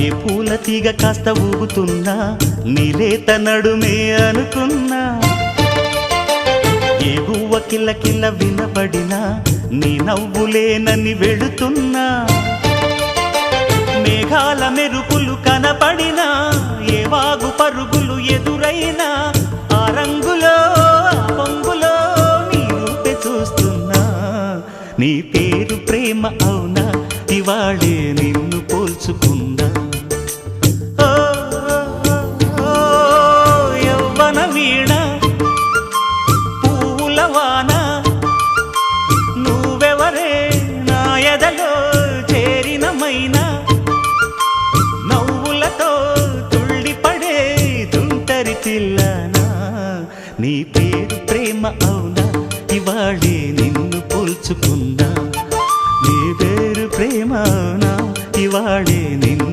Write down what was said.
ఏ పూల తీగ కాస్త ఊగుతున్నా నీలేత నడుమే అనుకున్నా. ఏ గువ్వ కిల్ల కిల్ల వినబడినా నీ నవ్వులేనని వెళుతున్నా. మేఘాల మెరుపులు కనపడినా ఏ వాగు పరుగులు ఎదురైనా ఆ రంగులో పొంగులో నీ రూపే చూస్తున్నా. నీ పేరు ప్రేమ అవునా ఇవాళే నిన్ను పోల్చుకున్నా. పూలవాన నువ్వెవరే? నా ఎదలో చేరినమైనా? నవ్వులతో తుళ్ళిపడే దుంతరి చిల్లనా నీ పేరు ప్రేమ అవునా? ఇవాళే నిన్ను పోల్చుకున్నా. నీ పేరు ప్రేమ అవునా? ఇవాళే నిన్ను